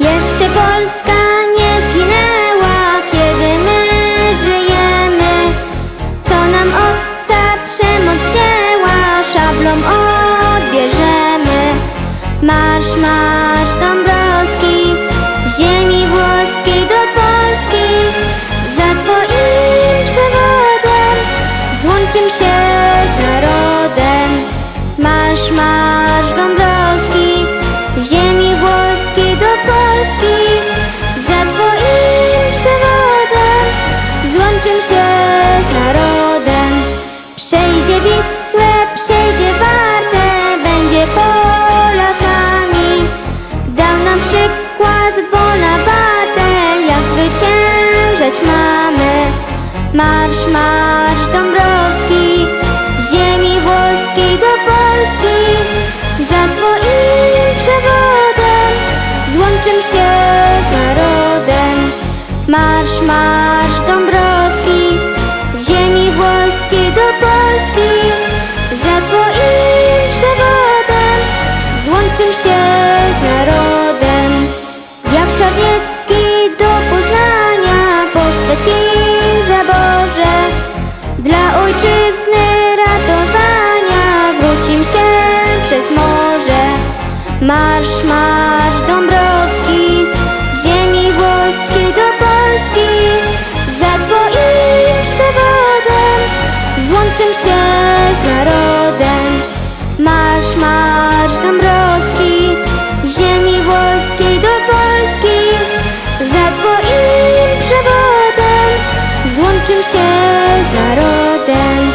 Jeszcze Polska nie zginęła, kiedy my żyjemy. Co nam obca przemoc wzięła, szablą odbierzemy. Marsz, marsz Dąbrowski, ziemi włoskiej do Polski. Za twoim przewodem złączym się z narodem. Marsz, marsz Wisłę, przejdzie Wartę, będzie Polakami. Dał nam przykład Bonaparte, jak zwyciężać mamy. Marsz, marsz Marsz, marsz Dąbrowski, ziemi włoskiej do Polski Za twoim przewodem złączym się z narodem Marsz, marsz Dąbrowski, ziemi włoskiej do Polski. Za twoim przewodem złączym się z narodem.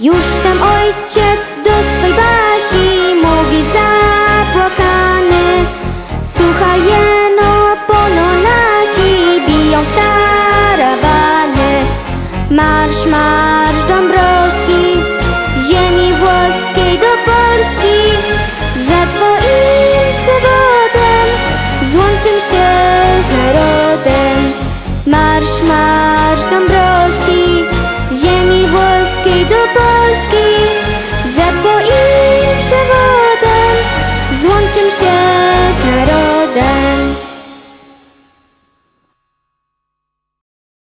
Już tam ojciec Marsz, marsz.